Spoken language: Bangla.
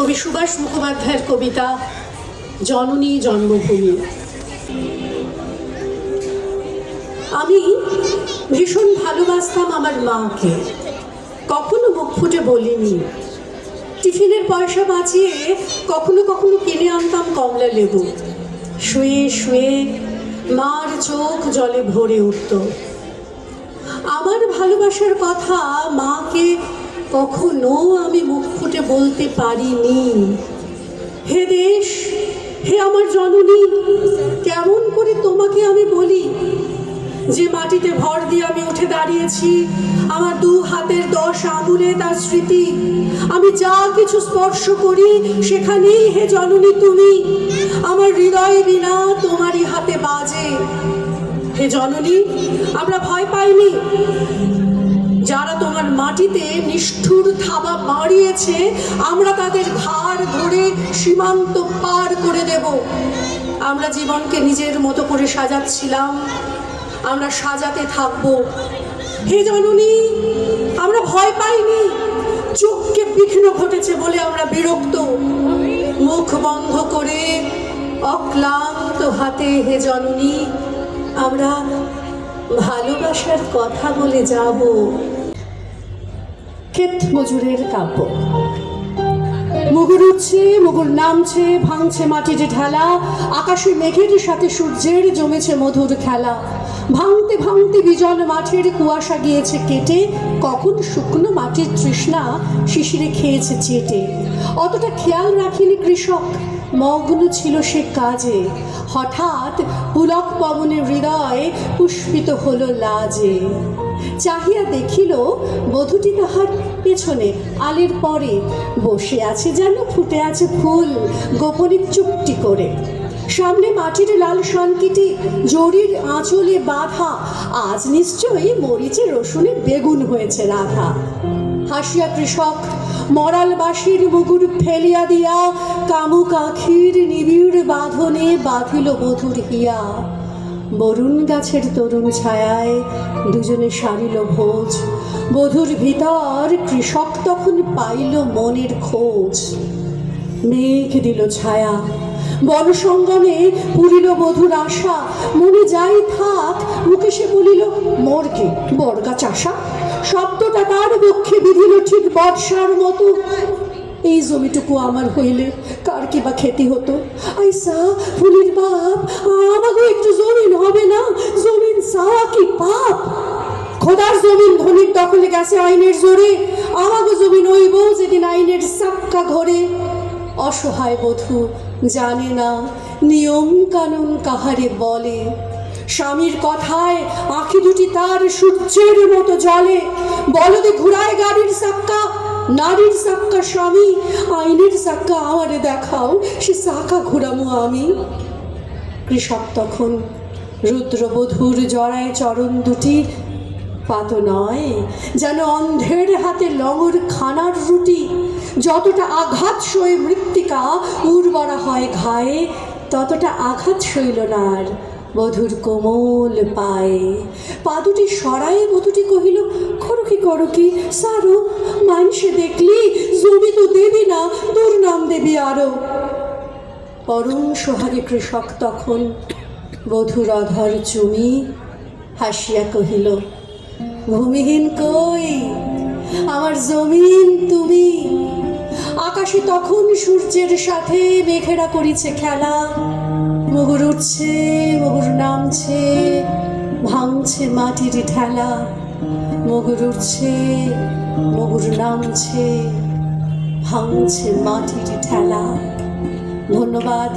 কবি সুভাষ মুখোপাধ্যায়ের কবিতা জননী জন্মভূমি। আমি ভীষণ ভালোবাসতাম আমার মাকে। কখনো মুখ ফুটে বলিনি। টিফিনের পয়সা বাঁচিয়ে কখনো কখনো কিনে আনতাম কমলা লেবু। শুয়ে শুয়ে মার চোখ জলে ভরে উঠত। আমার ভালোবাসার কথা মাকে কখনো আমি মুখ ফুটে বলতে পারিনি। হে দেশ, হে আমার জননী, কেমন করে তোমাকে আমি বলি? যে মাটিতে ভর দিয়ে আমি উঠে দাঁড়িয়েছি, আমার দু হাতের দশ আঙুলে তার স্মৃতি। আমি যা কিছু স্পর্শ করি, সেখানেই হে জননী তুমি। আমার হৃদয় বিনা তোমারই হাতে বাজে। হে জননী, আমরা ভয় পাইনি। যারা তোমার মাটিতে নিষ্ঠুর থাবা মারিয়েছে আমরা তাদের ঘাড় ধরে সীমান্ত পার করে দেব। আমরা জীবনকে নিজের মতো করে সাজাচ্ছিলাম। আমরা সাজাতে থাকব। হে জননী, আমরা ভয় পাইনি। চোখকে বিঘ্ন ঘটেছে বলে আমরা বিরক্ত। মুখ বন্ধ করে অক্লান্ত হাতে, হে জননী, আমরা ভালোবাসার কথা বলে যাব। ক্ষেত মজুরের কাব্য। মুগুর উঠছে, মুগুর নামছে, ভাঙছে মাটির ঢেলা, আকাশে মেঘের সাথে সূর্যের জমেছে মধুর খেলা। ভাঙতে ভাঙতে বিজল মাঠের কুয়াশা গিয়েছে কেটে, কখন শুকনো মাটির তৃষ্ণা শিশিরে খেয়েছে চেটে। অতটা খেয়াল রাখিনি কৃষক, মগ্ন ছিল সে কাজে। হঠাৎ পবনে হৃদয় পুষ্পিত হলো লাজে। চাহিয়া দেখিল, বধূটি তাহার পেছনে আলের পরে বসে আছে যেন ফুটে আছে ফুল গোপনে চুপটি করে। সামনে মাটির লাল সনকিটি, জরির আঁচলে বাঁধা, আজ নিশ্চয়ই মরিচে রসুনে বেগুন হয়েছে রাধা। হাসিয়া কৃষক, মরাল বাঁশির মুগুর ফেলিয়া দিয়া কামুক আখির নিবিড় বাঁধনে বাঁধিল বধুর হিয়া। বরুণ গাছের তরুণ ছায়ায় দুজনে সারিল ভোজ। বধুর ভিতর কৃষক তখন পাইল মনের খোঁজ। মেঘ দিল ছায়া, বনসঙ্গমে পুরিল বধুর আশা। মনে যাই থাক মুখে সে বলিল, মর্গে, বর্গা চাষা শব্দটা তার বক্ষে বিধিল ঠিক বর্ষার মতো। এই জমিটুকু আমার হইলে কার কি বা খেতে হতো? আইসা, ফুলির বাপ আমাকে একটু জমিন হবে না? জমিন সাওয়া কি পাপ? খোদার জমিন ধনির দখলে গেছে আইনের জোরে। আমাকে জমিন হইব যেদিন আইনের সাক্কা ঘরে অসহায় বধূ জানে না নিয়ম কানুন কাহারে বলে। স্বামীর কথায় আঁখি দুটি তার সূর্যের মতো জলে বলদে ঘুরায় গাড়ির সাক্কা নারীর সাক্কা স্বামী, আইনের সাক্কা আমারে দেখাও, সে সাকা ঘুরামো আমি। কৃষক তখন রুদ্রবধূর জড়ায় চরণ দুটি পাত নয়, যেন অন্ধের হাতে লঙর খানার রুটি। যতটা আঘাত সয়ে মৃত্তিকা উর্বরা হয় ঘায়ে, ততটা আঘাত সইল না আর বধুর কোমল পায়ে। পা দুটি সরায়ে বধুটি কহিল, করো কি করো কি? সারো, মানুষে দেখলি, জমি তো দেবি না, তোর নাম দেবি আরও। পরম সোহাগে কৃষক তখন বধুর অধর চুমি হাসিয়া কহিল, ভূমিহীন কই? আমার জমিন তুমি। আকাশে তখন সূর্যের সাথে মেঘেরা করিছে খেলা। মুগুর উঠছে মগুর নামছে, ভাঙছে মাটির ঠেলা। মগুর উঠছে মগুর নামছে, ভাঙছে মাটির ঠেলা। ধন্যবাদ।